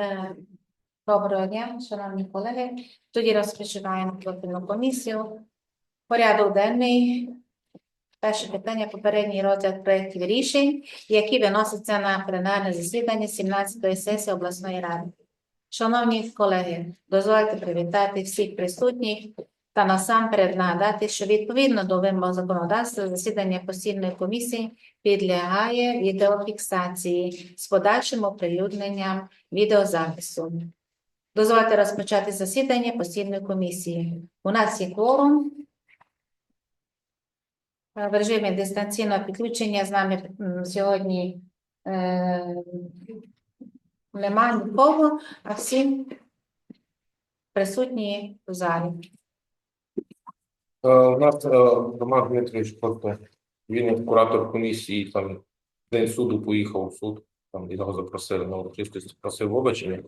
Е, Доброго дня, шановні колеги. Тоді розпочинаємо профільну комісію. Порядок денний. Перше питання попередній розгляд проєктів рішень, які виносяться на пленарне засідання 17-ї сесії обласної ради. Шановні колеги, дозвольте привітати всіх присутніх та насамперед нагадати, що відповідно до вимог законодавства засідання постійної комісії підлягає відеофіксації з подальшим оприлюдненням відеозапису. Дозвольте розпочати засідання постійної комісії. У нас є кворум. Е, В режимі дистанційного підключення з нами сьогодні е, немає нікого, а всі присутні в залі. Е, У нас е, Роман Дмитрович просто він як куратор комісії, там день суду поїхав у суд, там його запросили на урочистості, просив вибачення.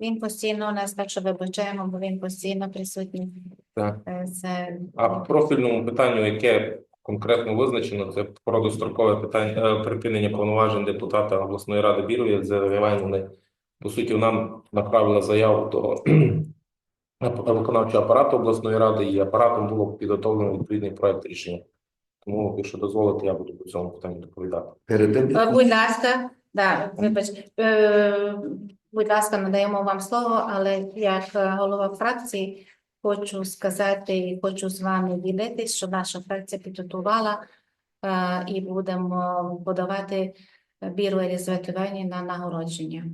Він постійно у нас, так що вибачаємо, бо він постійно присутній. Так. Е, Це А по профільному питанню, яке конкретно визначено, це про дострокове питання е, припинення повноважень депутата обласної ради Бірові Іванівни. По суті, нам направила заяву до виконавчого апарату обласної ради, і апаратом було підготовлено відповідний проект рішення. Тому, якщо дозволите, я буду по цьому питанню доповідати. Перед тим, Е, як Будь ласка, да, вибач, е, будь ласка, надаємо вам слово, але як е, голова фракції хочу сказати і хочу з вами ділитись, що наша фракція підготувала е, і будемо подавати біру Елізавети на нагородження.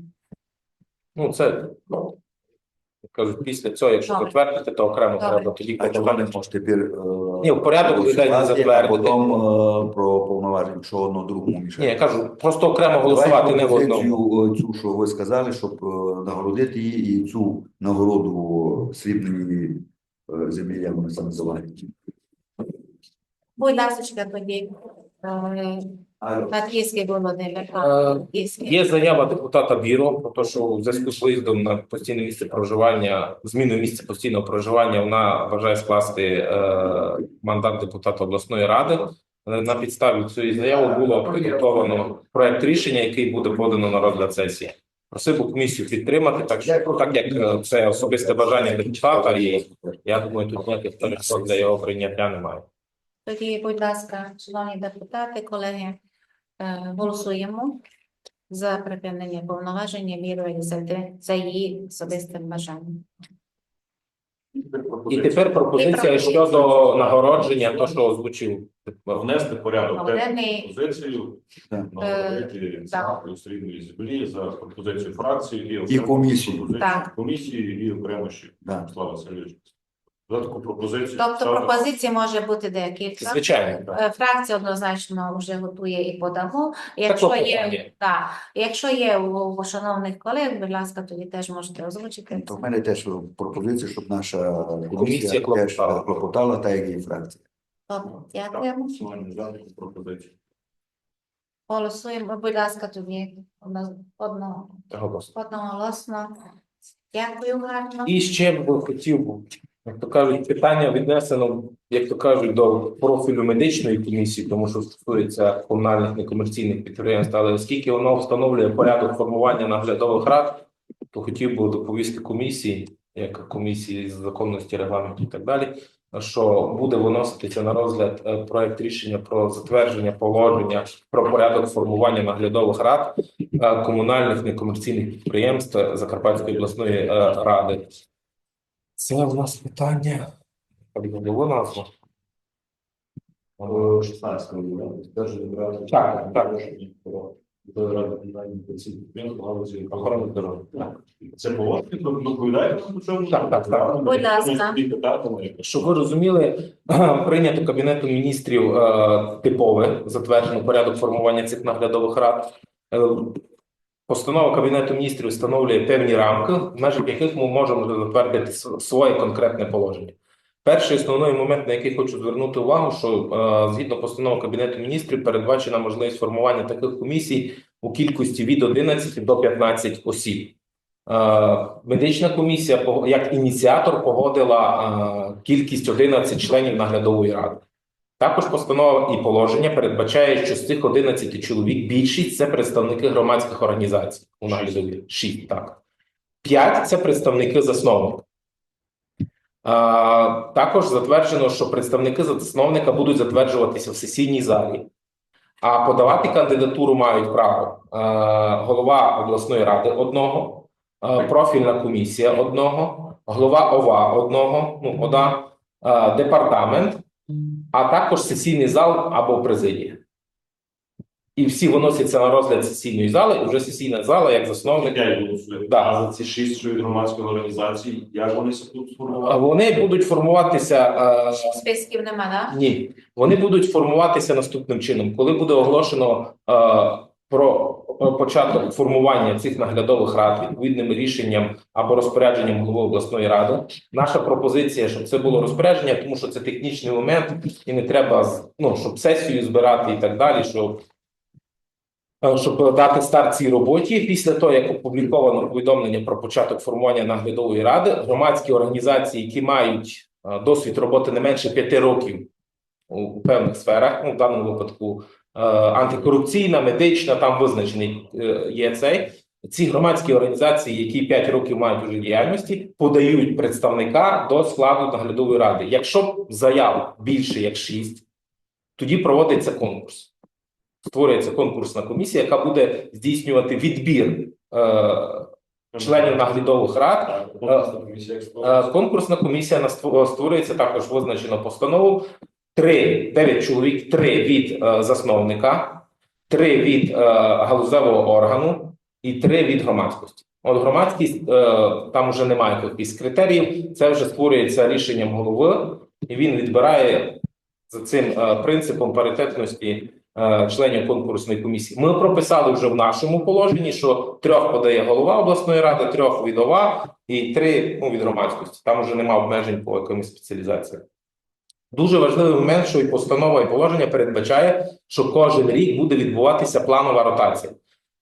Ну, це, ну, кажуть, після цього, якщо Добре. затвердити, то окремо Добре. треба тоді а чого не тепер е, Ні, в порядок людей не затвердити. потім е, про повноваження, що одно другому мішає. Ні, я кажу, просто окремо голосувати не в одному. пропозицію, е, цю, що ви сказали, щоб е, нагородити її, і цю нагороду срібної е, землі, як вони це називають. Будь ласка, тоді е, Володимир. Е, Є заява депутата Біро про те, що у зв'язку з виїздом на постійне місце проживання, зміну місця постійного проживання, вона бажає скласти е, мандат депутата обласної ради. Е, На підставі цієї заяви було підготовлено проект рішення, який буде подано на розгляд сесії. Просив би комісію підтримати, так що так як е, це особисте бажання депутата, і я думаю, тут ніяких перешкод для його прийняття немає. Тоді, будь ласка, шановні депутати, колеги, е, голосуємо за припинення повноваження Мірої Єлизавети за її особистим бажанням. І тепер пропозиція щодо нагородження, то що озвучив внести порядок Денний, пропозицію Так. нагородити так. знакою срібної землі за пропозицію фракції і, комісії. пропозицію Так. комісії і окремо ще Да. Слава Васильович. За таку пропозицію. тобто ставлю- пропозицій може бути декілька. звичайно. так. Е, Фракція однозначно вже готує і подамо. Якщо Такого є, так, якщо є у, у шановних колег, будь ласка, тоді теж можете озвучити. То в мене теж пропозиція, щоб наша Комісія теж клопотала. клопотала, так як і фракція. Добре, дякуємо. голосування за таку пропозицію. Голосуємо, будь ласка, тоді одно- одно, Голос. одноголосно. Дякую гарно. І ще б хотів, би, як то кажуть, питання віднесено, як то кажуть, до профілю медичної комісії, тому що стосується комунальних некомерційних підприємств, але оскільки воно встановлює порядок формування наглядових рад, то хотів би доповісти комісії, як комісії з законності регламенту і так далі, що буде виноситися на розгляд е, проект рішення про затвердження положення про порядок формування наглядових рад е, комунальних некомерційних підприємств Закарпатської обласної е, ради. Це у нас питання. Або 16 теж відбирати Так, так. до ради комунальних підприємств галузі Охорони здоров'я. Так. Це то доповідаєте що Так, так, так. Будь ласка. ласка. Щоб ви розуміли, прийнято Кабінетом міністрів е, типове затверджено порядок формування цих наглядових рад. Постанова Кабінету міністрів встановлює певні рамки, в межах яких ми можемо затвердити своє конкретне положення. Перший основний момент, на який хочу звернути увагу, що е, згідно постанови Кабінету міністрів передбачена можливість формування таких комісій у кількості від 11 до 15 осіб. Е, Медична комісія як ініціатор погодила е, кількість 11 членів наглядової ради. Також постанова і положення передбачає, що з цих 11 чоловік більшість це представники громадських організацій у наглядові. Шість, так. П'ять це представники засновника. А, також затверджено, що представники засновника будуть затверджуватися в сесійній залі, а подавати кандидатуру мають право е, голова обласної ради одного, е, профільна комісія одного, голова ОВА одного, ну, ОДА, е, департамент, а також сесійний зал або президія. І всі виносяться на розгляд сесійної зали, і вже сесійна зала, як засновник. Да. А за ці шість що від громадської організації, як вони себе тут а вони будуть формуватися. е, Списків нема, да? Ні, вони будуть формуватися наступним чином. Коли буде оголошено е, про початок формування цих наглядових рад відповідним рішенням або розпорядженням голови обласної ради, наша пропозиція, щоб це було розпорядження, тому що це технічний момент, і не треба ну, щоб сесію збирати і так далі. Щоб е, щоб дати старт цій роботі, після того як опубліковано повідомлення про початок формування наглядової ради, громадські організації, які мають е, досвід роботи не менше п'яти років у, певних сферах, ну в даному випадку антикорупційна, медична, там визначений е, є цей. Ці громадські організації, які 5 років мають уже діяльності, подають представника до складу наглядової ради. Якщо заяв більше як 6, тоді проводиться конкурс. Створюється конкурсна комісія, яка буде здійснювати відбір е, членів наглядових рад конкурсна комісія, як Е. Конкурсна комісія створюється також визначено постанову. Три, дев'ять чоловік, три від е, засновника, три від е, галузевого органу і три від громадськості. От громадськість е, там вже немає якихось критеріїв. Це вже створюється рішенням голови, і він відбирає за цим е, принципом паритетності е, членів конкурсної комісії. Ми прописали вже в нашому положенні, що трьох подає голова обласної ради, трьох від і три ну, від громадськості. Там вже немає обмежень по якимось спеціалізаціям. Дуже важливий момент, що і постанова і положення передбачає, що кожен рік буде відбуватися планова ротація.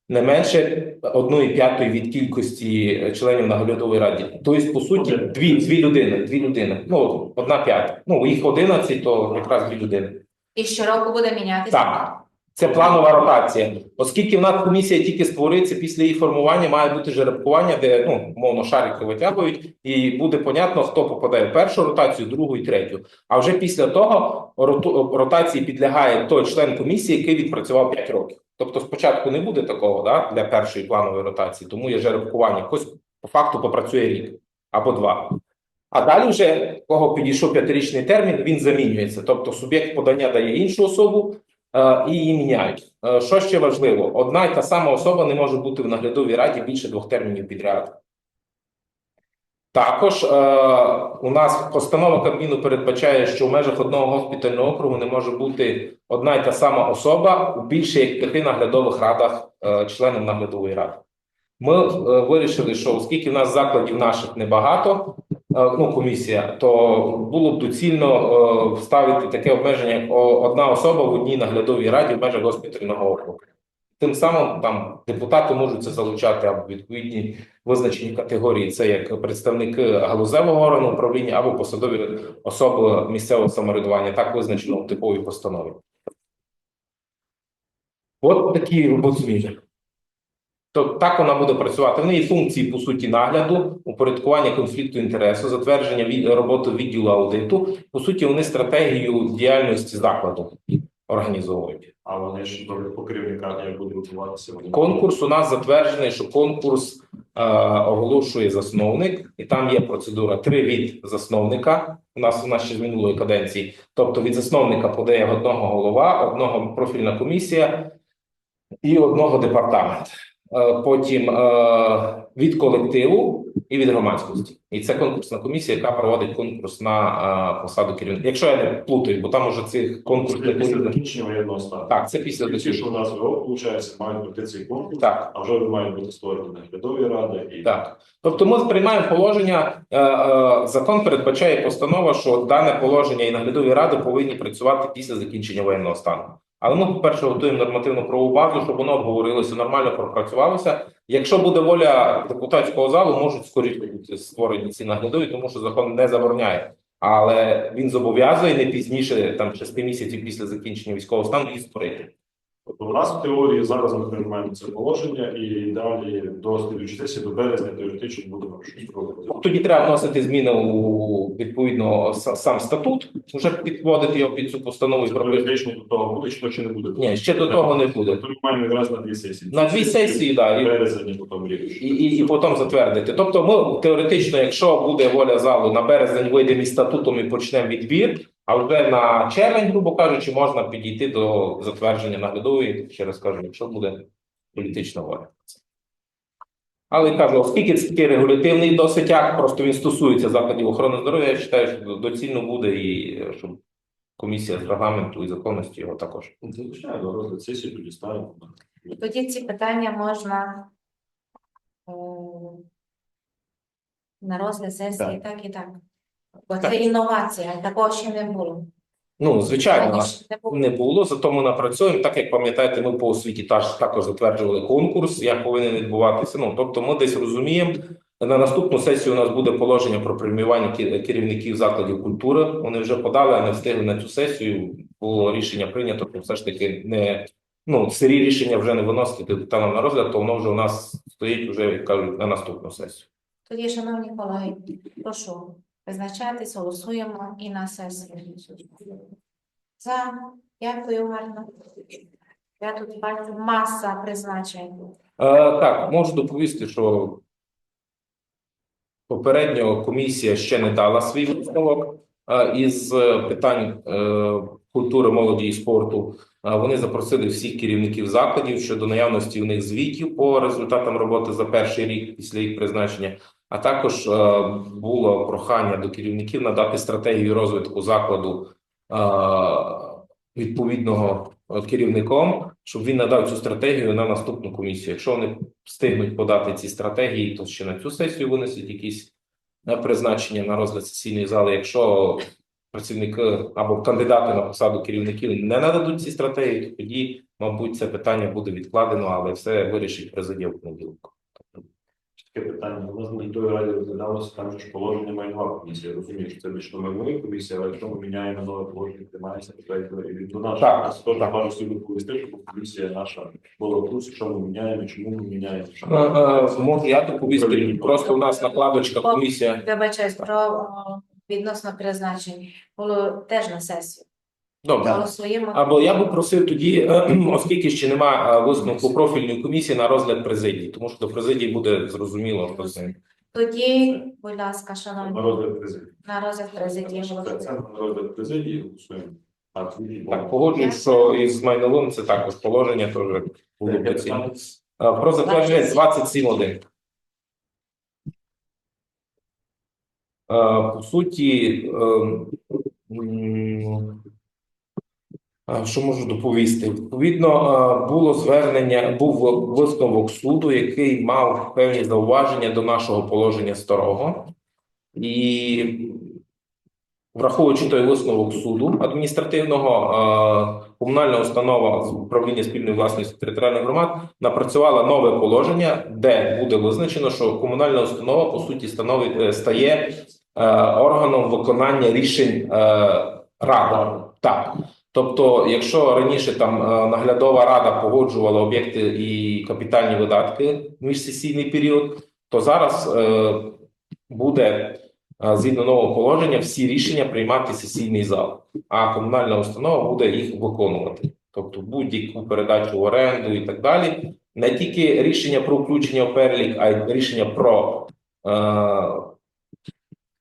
Не менше одної п'ятої від кількості членів наглядової ради. Тобто, по суті, дві, дві людини, дві людини. Ну, одна п'ята. Ну, їх 11, то якраз дві людини. І щороку буде мінятися? Так, це планова ротація. Оскільки в нас комісія тільки створюється після її формування, має бути жеребкування, де ну мовно шарики витягують, і буде понятно, хто попадає в першу ротацію, другу і третю. А вже після того ротації підлягає той член комісії, який відпрацював 5 років. Тобто, спочатку не буде такого да, для першої планової ротації, тому є жеребкування. Хтось по факту попрацює рік або два. А далі, вже кого підійшов п'ятирічний термін, він замінюється. Тобто суб'єкт подання дає іншу особу і її міняють. Е, що ще важливо? Одна й та сама особа не може бути в наглядовій раді більше двох термінів підряд. Також е, у нас постанова Кабміну передбачає, що в межах одного госпітального округу не може бути одна й та сама особа у більше як п'яти наглядових радах е, членів наглядової ради. Ми е, вирішили, що оскільки в нас закладів наших небагато, е, ну комісія, то було б доцільно е, вставити таке обмеження, як одна особа в одній наглядовій раді в межах госпітального округу. Тим самим там депутати можуть це залучати або відповідні визначені категорії, це як представники галузевого органу управління або посадові особи місцевого самоврядування, так визначено в типовій постанові. От такі зміни. То так вона буде працювати. В неї функції по суті нагляду, упорядкування конфлікту інтересу, затвердження від роботи відділу аудиту. По суті, вони стратегію діяльності закладу організовують. А вони ж по керівникам як відбуватися. Вони- Конкурс у нас затверджений, що конкурс е, оголошує засновник, і там є процедура три від засновника. У нас у нас ще з минулої каденції. Тобто від засновника подає одного голова, одного профільна комісія і одного департамент. Е, Потім е, від колективу і від громадськості. І це конкурсна комісія, яка проводить конкурс на е, посаду керівника. Якщо я не плутаю, бо там уже цих Це конкурсних після закінчення воєнного стану. так, це після закінчення. у нас виходить, мають пройти цей конкурс, Так. а вже мають бути створені наглядові ради і Так, тобто ми приймаємо положення. Закон передбачає постанова, що дане положення і наглядові ради повинні працювати після закінчення воєнного стану. Але ми, по-перше, готуємо нормативну правову базу, щоб воно обговорилося, нормально пропрацювалося. Якщо буде воля депутатського залу, можуть скоріше бути створені ці наглядові, тому що закон не забороняє. Але він зобов'язує не пізніше там шести місяців після закінчення військового стану і створити. Тобто у нас в теорії зараз ми приймаємо це положення і далі до слідчої сесії до березня теоретично будемо щось робити. Тоді треба вносити зміни у відповідно с- сам статут, вже підводити його під цю постанову і Це теоретично до того буде, чи то чи не буде. Ні, ще до того не буде. Тобто ми маємо якраз на дві сесії. На дві сесії, да, і- Березень і потім рік. І, і, і потім затвердити. Тобто, ми теоретично, якщо буде воля залу на березень, вийдемо із статутом і почнемо відбір. А вже на червень, грубо кажучи, можна підійти до затвердження наглядової. Ще раз кажу, якщо буде політична воля. Але кажу, оскільки це такий регулятивний досить акт, просто він стосується закладів охорони здоров'я, я вважаю, що доцільно буде і щоб комісія з регламенту і законності його також. До розгляд сесії тоді ставимо. Тоді ці питання можна е, на розгляд сесії, так і так. Бо це інновація, такого ще не було. Ну, звичайно, не було. не було, зато ми напрацюємо. Так як пам'ятаєте, ми по освіті також затверджували конкурс, як повинен відбуватися. Ну тобто, ми десь розуміємо. На наступну сесію у нас буде положення про преміювання керівників закладів культури. Вони вже подали, а не встигли на цю сесію. Було рішення прийнято, то все ж таки не ну сирі рішення вже не виносити детально на розгляд, то воно вже у нас стоїть вже як кажуть на наступну сесію. Тоді, шановні колеги, прошу визначатись, голосуємо і на сесії. За, дякую гарно. Я тут бачу маса призначень. Е, так, можу доповісти, що попередньо комісія ще не дала свій висновок е, із е, питань е, культури, молоді і спорту. Е, Вони запросили всіх керівників закладів щодо наявності у них звітів по результатам роботи за перший рік після їх призначення. А також е, було прохання до керівників надати стратегію розвитку закладу е, відповідного е, керівником, щоб він надав цю стратегію на наступну комісію. Якщо вони встигнуть подати ці стратегії, то ще на цю сесію винесуть якісь призначення на розгляд сесійної зали. Якщо працівники або кандидати на посаду керівників не нададуть ці стратегії, то тоді, мабуть, це питання буде відкладено, але все вирішить президія в понеділок. Таке питання. У нас на той раді розглядалося там ж положення майнова комісія. Я розумію, що це більш майнової комісії, але якщо ми міняємо нове положення, приймається питання і до нашого. Так, Нас теж так. пару слів доповісти, щоб комісія наша була в курсі, що ми міняємо, чому ми міняємо. Е, е, Можу я доповісти, просто у нас накладочка комісія. Вибачаюсь про відносно призначень. Було теж на сесію. Добре. Голосуємо. Або я би просив тоді, е, оскільки ще немає висновку профільної комісії на розгляд президії, тому що до президії буде зрозуміло хто з. Тоді, будь ласка, На розгляд президії. на розгляд президії Це це на розгляд президії голосуємо. Так, погоджуюсь, що із майновим це також положення теж було доцільно. Е, Про затвердження 27.1. Е, По суті, ем, е, що можу доповісти? Відповідно, було звернення, був висновок суду, який мав певні зауваження до нашого положення старого. І враховуючи той висновок суду адміністративного, комунальна установа з управління спільної власності територіальних громад напрацювала нове положення, де буде визначено, що комунальна установа по суті становить е, стає е, органом виконання рішень е, ради. Так. Тобто, якщо раніше там е, наглядова рада погоджувала об'єкти і капітальні видатки міжсесійний період, то зараз е, буде е, згідно нового положення всі рішення приймати сесійний зал, а комунальна установа буде їх виконувати. Тобто будь-яку передачу в оренду і так далі. Не тільки рішення про включення в перелік, а й рішення про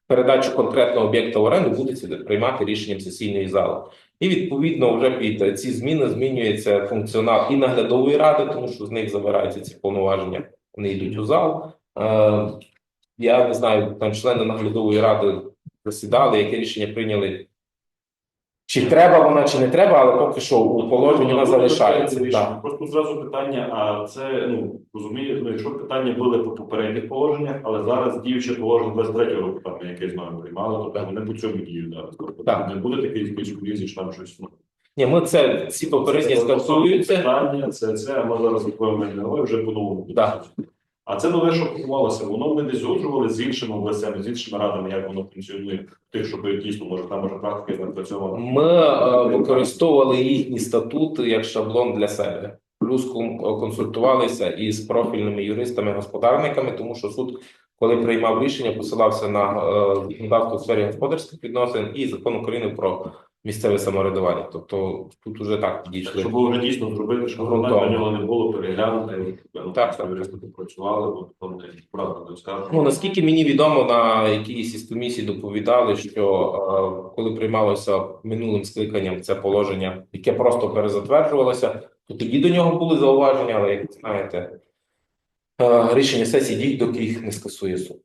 передачу конкретного об'єкта в оренду буде приймати рішенням сесійної зали. І відповідно вже під ці зміни змінюється функціонал і наглядової ради, тому що з них забираються ці повноваження, вони йдуть у зал. Е, я не знаю, там члени наглядової ради засідали, яке рішення прийняли. Чи треба вона, чи не треба, але поки що у положенні вона залишається. Так. Просто зразу питання, а це, ну, розумію, ну, якщо питання були по попередніх положеннях, але зараз діюче положення 23 року, там, яке з нами приймали, тобто вони по цьому діють зараз. Тобто Так. не буде такий якийсь колізій, там щось, ну, Ні, ми це ці попередні це скасуються. Питання, це, це, а ми зараз відповімо вже по-новому. Так. А це нове, що купувалося, воно ми десь узгоджували з іншими областями, з іншими радами, як воно функціонує. Тих, щоб дійсно може там може практика напрацьована. Ми е, використовували їхні статути як шаблон для себе. Плюс кон- консультувалися із профільними юристами-господарниками, тому що суд, коли приймав рішення, посилався на е, законодавство в сфері господарських відносин і закон України про місцеве самоврядування. Тобто тут уже так підійшли. Щоб було вже дійсно зробити, щоб на нього не було переглянути, ну, Так, попрацювали, бо потім не правда не скажуть. Ну наскільки мені відомо, на якійсь із комісій доповідали, що е, коли приймалося минулим скликанням це положення, яке просто перезатверджувалося, то тоді до нього були зауваження, але як ви знаєте, е, рішення сесії діють, доки їх не скасує суд.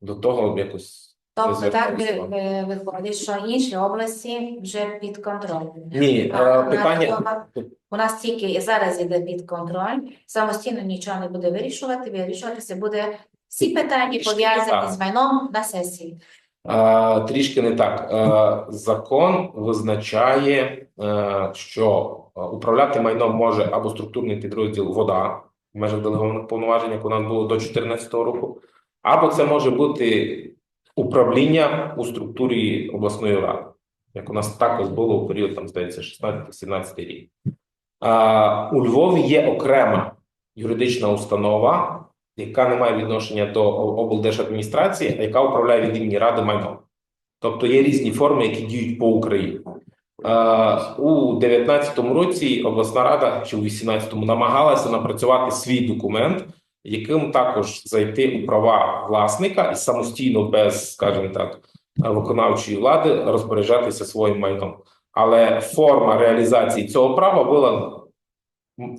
До того якось Тобто так ви- виходить, що інші області вже під контролем. ні А е, питання. У нас тільки і зараз іде під контроль, самостійно нічого не буде вирішувати, вирішуватися буде всі питання Трішки пов'язані так. з майном на сесії. Е, Трішки не так. Е, Закон визначає, е, що е, управляти майном може або структурний підрозділ вода в межах делегованих повноважень, як у нас було до 2014 року, або це може бути управління у структурі обласної ради, як у нас також було у період, там, здається, 16-17 рік. Е, У Львові є окрема юридична установа, яка не має відношення до облдержадміністрації, а яка управляє від імені ради майном. Тобто є різні форми, які діють по Україні. Е, у 19-му році обласна рада чи у 18-му намагалася напрацювати свій документ, яким також зайти у права власника і самостійно, без, скажімо так, виконавчої влади розпоряджатися своїм майном. Але форма реалізації цього права була,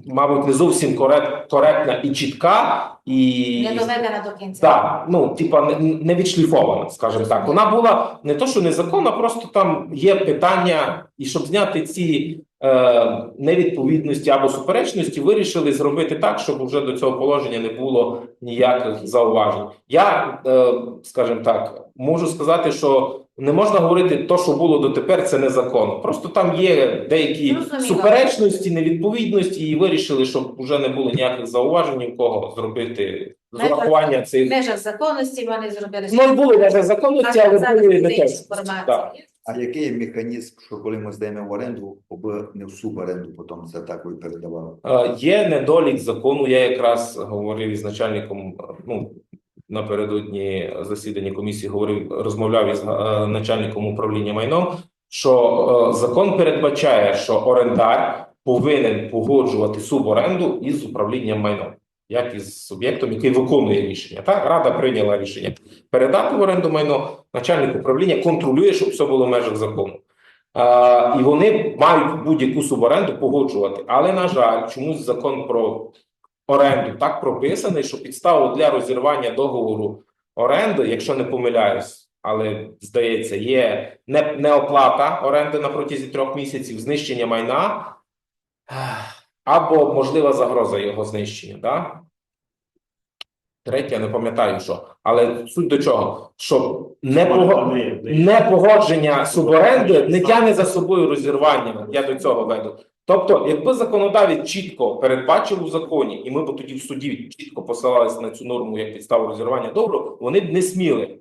мабуть, не зовсім корект, коректна і чітка, і Не доведена до кінця. так, ну типа не, не відшліфована, скажімо так. Вона була не то, що незаконна, просто там є питання, і щоб зняти ці е, невідповідності або суперечності, вирішили зробити так, щоб вже до цього положення не було ніяких зауважень. Я, е, скажімо так, можу сказати, що не можна говорити, то, що було дотепер, це незаконно. Просто там є деякі Зрозуміло. суперечності, невідповідності, і вирішили, щоб вже не було ніяких зауважень ні в кого зробити з Межах- урахування В цих межах законності вони зробили. Ну, були навіть законності, але були не те. Так. А який є механізм, що коли ми здаємо в оренду, аби не в суборенду, потім це так і передавали? Е, Є недолік закону. Я якраз говорив із начальником. е, Ну напередодні засідання комісії говорив, розмовляв із е, начальником управління майном. Що е, закон передбачає, що орендар повинен погоджувати суборенду із управлінням майном, як із суб'єктом, який виконує рішення. Так, рада прийняла рішення передати в оренду майно. Начальник управління контролює, щоб все було в межах закону. Е, і вони мають будь-яку суборенду погоджувати. Але, на жаль, чомусь закон про оренду так прописаний, що підставу для розірвання договору оренди, якщо не помиляюсь, але здається, є не, неоплата оренди на протязі трьох місяців, знищення майна або можлива загроза його знищення. Да? Третє, я не пам'ятаю що. Але суть до чого? Що не пого... Непогодження суборенди не тягне за собою розірвання. Я до цього веду. Тобто, якби законодавець чітко передбачив у законі, і ми б тоді в суді чітко посилалися на цю норму як підставу розірвання договору, вони б не сміли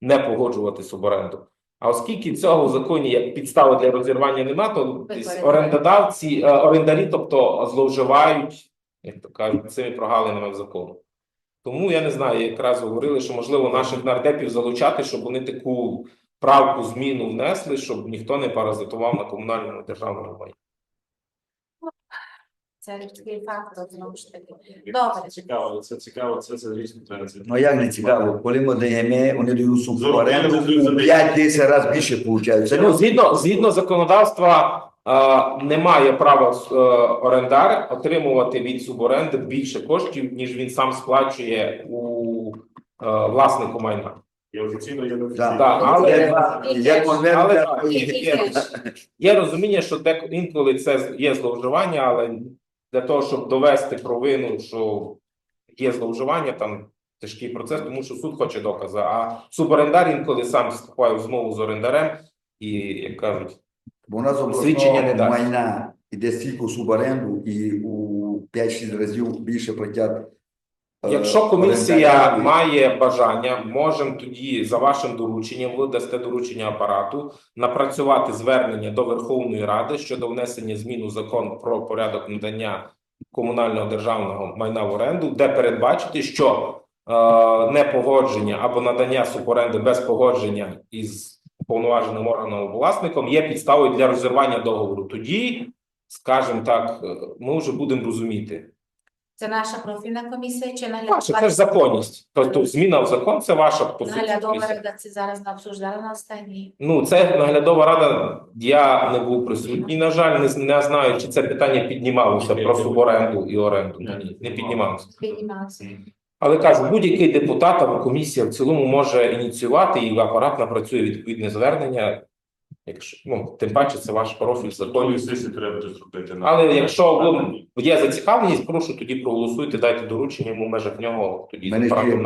не погоджувати суборенду. А оскільки цього в законі як підстави для розірвання немає, то орендодавці, е, орендарі, тобто зловживають, як то кажуть, цими прогалинами в закону. Тому я не знаю, якраз говорили, що можливо наших нардепів залучати, щоб вони таку правку зміну внесли, щоб ніхто не паразитував на комунальному державному майні. Це людський фактор, знову ж таки. Добре. цікаво, це цікаво, це це дійсно треба. Ну як не цікаво, коли ми даємо, вони дають Зробили, суборенду, зробили. 5-10 разів більше виходить. Ну, згідно, згідно законодавства, е, не має права е, орендар отримувати від суборенди більше коштів, ніж він сам сплачує у е, власнику майна. Є офіційно, є. Так, але- так, є, і теж. є розуміння, що дек, інколи це є зловживання, але для того, щоб довести провину, що є зловживання, там тяжкий процес, тому що суд хоче докази. А суборендар інколи сам вступає в змову з орендарем і, як кажуть, Бо нас Свідчення не дасть. майна іде стільки суборенду і у 5-6 разів більше платять Якщо комісія має бажання, можемо тоді за вашим дорученням, ви дасте доручення апарату напрацювати звернення до Верховної Ради щодо внесення змін у закон про порядок надання комунального державного майна в оренду, де передбачити, що е, непогодження або надання суборенди без погодження із повноваженим органом власником є підставою для розірвання договору. Тоді, скажімо так, е, ми вже будемо розуміти. Це наша профільна комісія чи Ваша, це ж законність. Тобто зміна в закон це ваша позиція. Наглядова рада це зараз не обсуждала на останній. Ну, це наглядова рада. Я не був присутній. На жаль, не, з- не знаю, чи це питання піднімалося про суборенду і оренду. Ні, не піднімалося. Піднімалася. Але кажу, будь-який депутат або комісія в цілому може ініціювати і апарат напрацює відповідне звернення. Якщо ну тим паче, це ваш профіль Законні законів. сесії треба зробити. на- Але якщо ви є зацікавленість, прошу тоді проголосуйте, дайте доручення йому в межах нього. Тоді мене ще є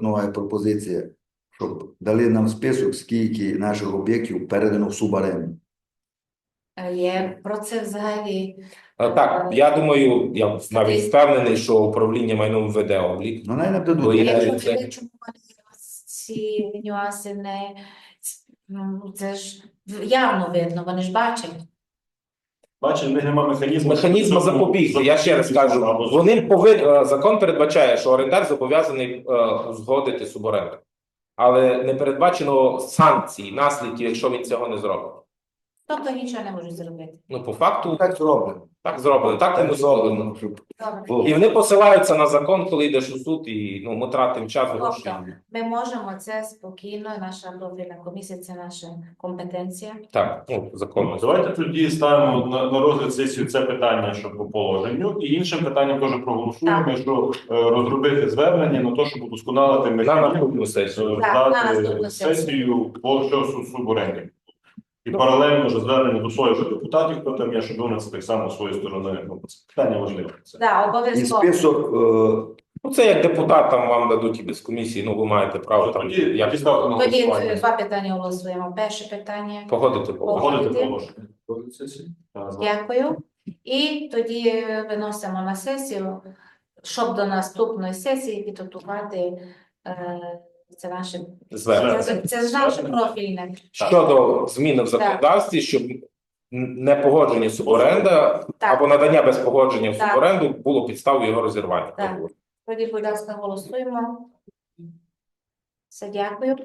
нова пропозиція, щоб дали нам список, скільки наших об'єктів передано в субаренду. Е, Є про це взагалі. Е, Так, я думаю, я навіть впевнений, що управління майном веде облік. Ну, най нам Бо дадуть. є- Якщо це- чому ці нюанси не ну, це ж явно видно, вони ж бачать. Бачите, в них немає механізму. Механізму запобігти. Я ще раз кажу, вони повинні закон передбачає, що орендар зобов'язаний е, узгодити суборенду, але не передбачено санкцій, наслідків, якщо він цього не зробить. Тобто нічого не можуть зробити. Ну по факту Так зроблено. Так зроблено, так Так зроблено. І вони посилаються на закон, коли йдеш у суд, і ну ми тратимо час гроші. Тобто ми можемо це спокійно, наша профільна комісія, це наша компетенція. Так, ну законно. Давайте тоді ставимо на, на розгляд сесію це питання, що по положенню, і іншим питанням теж проголосуємо, що е, розробити звернення на те, щоб удосконалити На механізм наступну сесію. е, Так, на дати наступну сесію. сесію по що су- суборенді. І паралельно вже звернення до своїх же депутатів, хто там є, щоб вони це так само з своєї сторони. Ну, це питання важливе. Це. Так, І обов'язково. список е, Ну це як депутатам вам дадуть і без комісії. Ну ви маєте право там Тоді, як тоді ставте на Тоді голосування. два питання голосуємо. Перше питання. погодити положення. Погодити Погодити. положення. Так. Дякую. І тоді виносимо на сесію, щоб до наступної сесії підготувати е, це Звернення. це, це ж наше профільне. щодо зміни в законодавстві, щоб непогодження суборенда Так. або надання без погодження в Так. суборенду було підставою його розірвання. Так. Тоді, будь ласка, голосуємо. Все, дякую.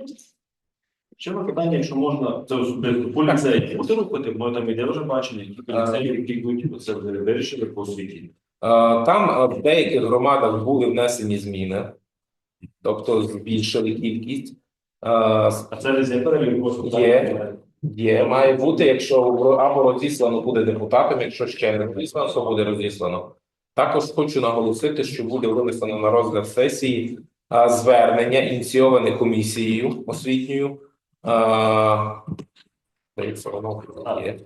Ще на питання, якщо можна, це особисто по ліцеї. Буде рухати, бо там іде вже бачення, які ліцеї, які йдуть, це вже вирішили по освіті. Е, Там е, в деяких громадах були внесені зміни, тобто збільшили кількість. А це десь є перелік Є. Є, має бути, якщо або розіслано буде депутатам, якщо ще не розіслано, то буде розіслано. Також хочу наголосити, що буде винесено на розгляд сесії звернення, ініційоване комісією освітньою. Здається, воно є.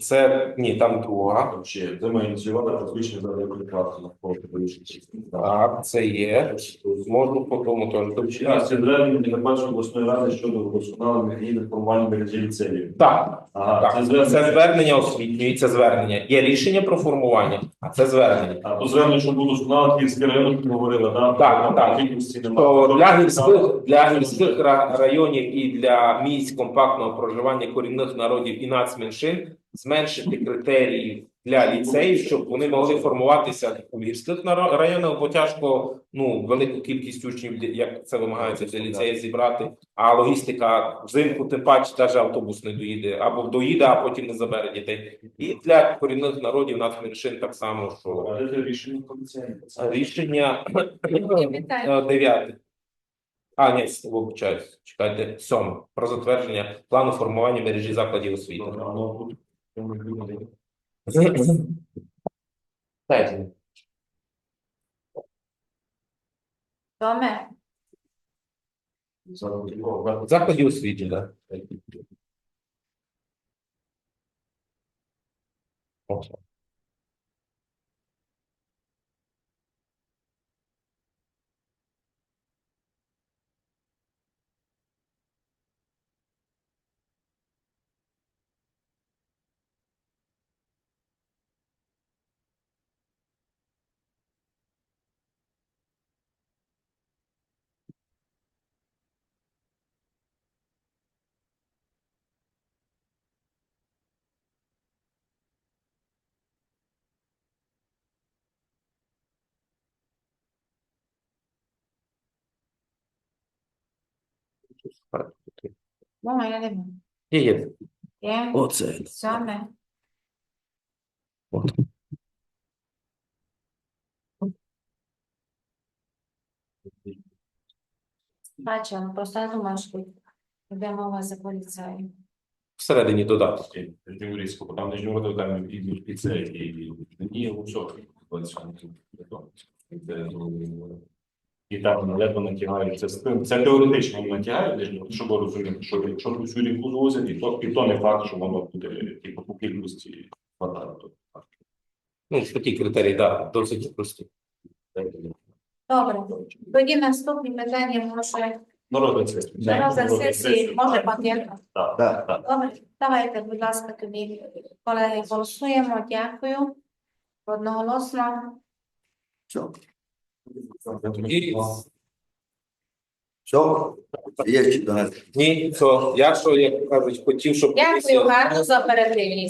Це ні, там друга. Це ми ініціювали про збільшення заробітної плати на кошти. Так, це є. Можу по тому теж. А, це звернення не бачу обласної ради щодо вдосконалення механізму формування мережі ліцеїв. Так, Ага, так. це Це звернення. звернення освітньої, це звернення. Є рішення про формування, а це звернення. А то звернення, що було вдосконалити Київський район, ми говорили, да? Так, Там так. кількості немає. То для гірських для гірських ра- районів і для місць компактного проживання корінних народів і нацменшин зменшити критерії для ліцеїв, щоб вони могли формуватися у гірських районах, бо тяжко ну велику кількість учнів, як це вимагається для ліцеїв зібрати. А логістика взимку, тим паче, навіть автобус не доїде або доїде, а потім не забере дітей. І для корінних народів нацменшин так само, що рішення комісії? рішення Дев'яте. А, ні, вибачаюсь, чекайте, сьоме. Про затвердження плану формування мережі закладів освіти. 嗯，带进，要。我咋不有视？哦。Освіти, так. Ну, я не знаю. Є, є. Є Оце. саме. От. Бачила, просто я думаю, що йде мова за поліцею. Всередині додаток. Нижньоурійську, бо там Нижньоуродок, там і це, і ну, все, і там ледве натягають це спин. Це теоретично натягають, щоб ви розуміли, що якщо всю ріку звозять, і то, і то не факт, що воно буде типу, по кількості хватати. Ну, такі критерії, так, досить прості. Добре. Тоді наступні питання може Народний сесії. на сесії, може пакетно. Так, Так. так. Добре, давайте, будь ласка, тоді, колеги, голосуємо. Дякую. Одноголосно. Все. Все. Є ще до нас. ні, то я що, як кажуть, хотів, щоб Дякую комісія- гарно за оперативність.